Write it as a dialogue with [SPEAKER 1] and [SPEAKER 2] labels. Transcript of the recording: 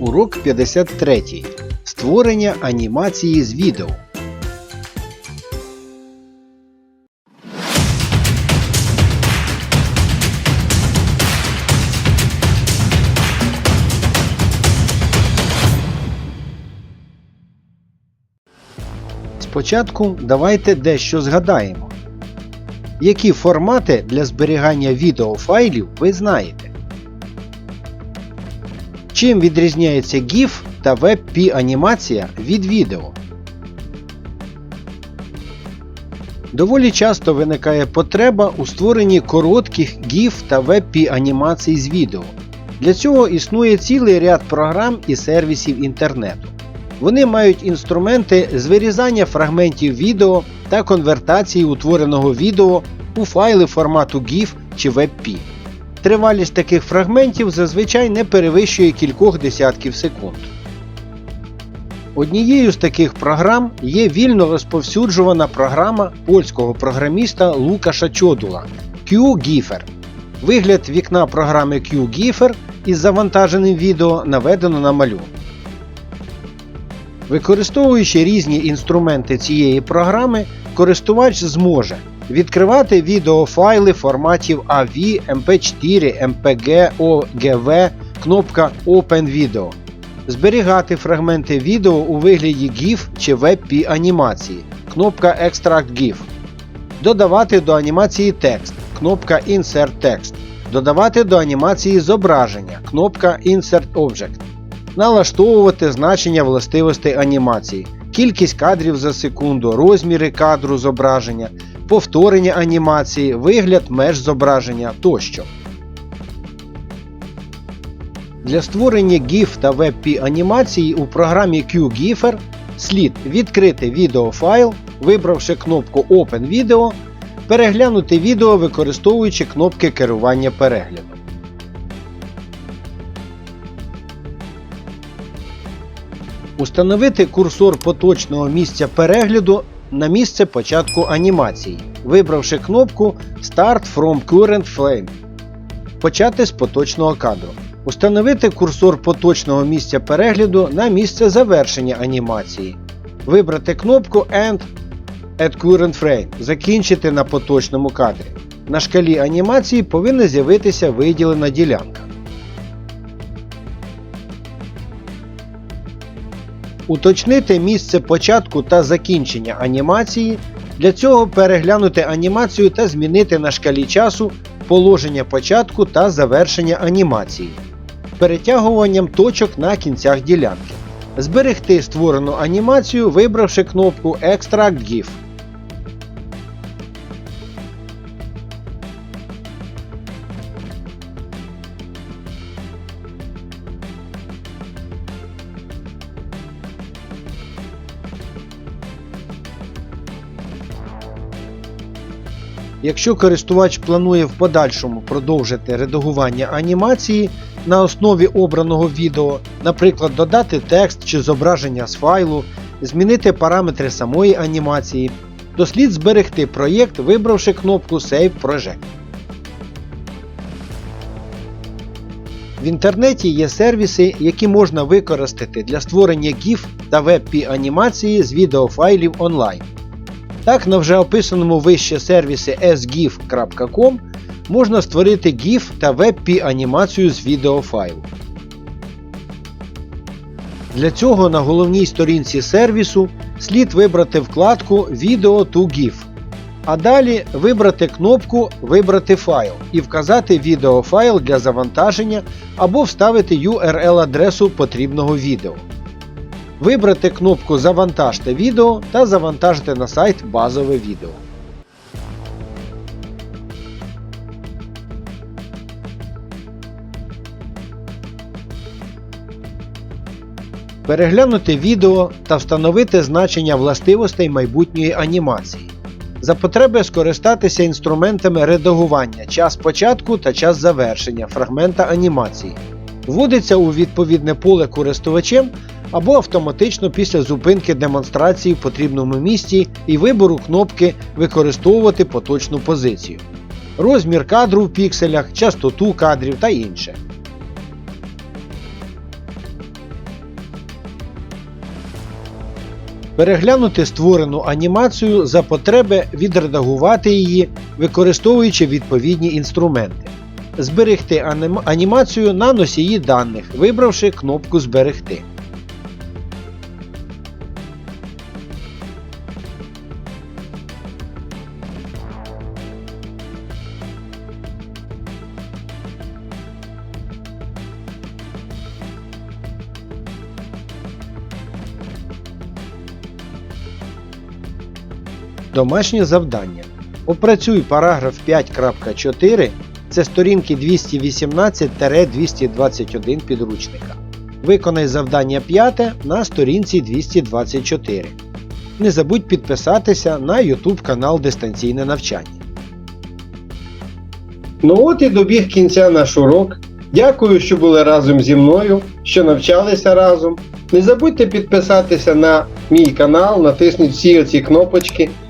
[SPEAKER 1] Урок 53. Створення анімації з відео. Спочатку давайте дещо згадаємо. Які формати для зберігання відеофайлів ви знаєте? Чим відрізняється GIF та WebP анімація від відео? Доволі часто виникає потреба у створенні коротких GIF та WebP анімацій з відео. Для цього існує цілий ряд програм і сервісів інтернету. Вони мають інструменти з вирізання фрагментів відео та конвертації утвореного відео у файли формату GIF чи WebP. Тривалість таких фрагментів зазвичай не перевищує кількох десятків секунд. Однією з таких програм є вільно розповсюджувана програма польського програміста Лукаша Чодула QGIFER. Вигляд вікна програми QGIFER із завантаженим відео наведено на малюнку. Використовуючи різні інструменти цієї програми, користувач зможе відкривати відеофайли форматів AV, MP4, MPG, OGV, кнопка Open Video, зберігати фрагменти відео у вигляді GIF чи WebP анімації, кнопка Extract GIF, додавати до анімації текст, кнопка Insert Text, додавати до анімації зображення, кнопка Insert Object налаштовувати значення властивостей анімації, кількість кадрів за секунду, розміри кадру зображення, повторення анімації, вигляд меж зображення тощо. Для створення GIF та WebP анімації у програмі QGIFER слід відкрити відеофайл, вибравши кнопку Open Video, переглянути відео використовуючи кнопки керування переглядом. Установити курсор поточного місця перегляду на місце початку анімації, вибравши кнопку Start from Current Frame. Почати з поточного кадру. Установити курсор поточного місця перегляду на місце завершення анімації. Вибрати кнопку End at Current Frame. Закінчити на поточному кадрі. На шкалі анімації повинна з'явитися виділена ділянка. Уточнити місце початку та закінчення анімації. Для цього переглянути анімацію та змінити на шкалі часу положення початку та завершення анімації. Перетягуванням точок на кінцях ділянки. Зберегти створену анімацію, вибравши кнопку Extract GIF. Якщо користувач планує в подальшому продовжити редагування анімації на основі обраного відео, наприклад, додати текст чи зображення з файлу, змінити параметри самої анімації, то слід зберегти проєкт, вибравши кнопку Save Project. В інтернеті є сервіси, які можна використати для створення GIF та WebP анімації з відеофайлів онлайн. Так, на вже описаному вище сервісі sgif.com можна створити GIF та WebP анімацію з відеофайлу. Для цього на головній сторінці сервісу слід вибрати вкладку Video to GIF, а далі вибрати кнопку Вибрати файл і вказати відеофайл для завантаження або вставити URL-адресу потрібного відео. Вибрати кнопку Завантажте відео та завантажити на сайт базове відео. Переглянути відео та встановити значення властивостей майбутньої анімації. За потреби скористатися інструментами редагування час початку та час завершення фрагмента анімації. Вводиться у відповідне поле користувачем або автоматично після зупинки демонстрації в потрібному місці і вибору кнопки Використовувати поточну позицію, розмір кадру в пікселях, частоту кадрів та інше. Переглянути створену анімацію за потреби відредагувати її, використовуючи відповідні інструменти. Зберегти анімацію на носії даних, вибравши кнопку Зберегти. Домашнє завдання. Опрацюй параграф 5.4 це сторінки 218-221 підручника. Виконай завдання 5 на сторінці 224. Не забудь підписатися на YouTube канал Дистанційне навчання. Ну от і добіг кінця наш урок. Дякую, що були разом зі мною, що навчалися разом. Не забудьте підписатися на мій канал, натисніть всі оці кнопочки.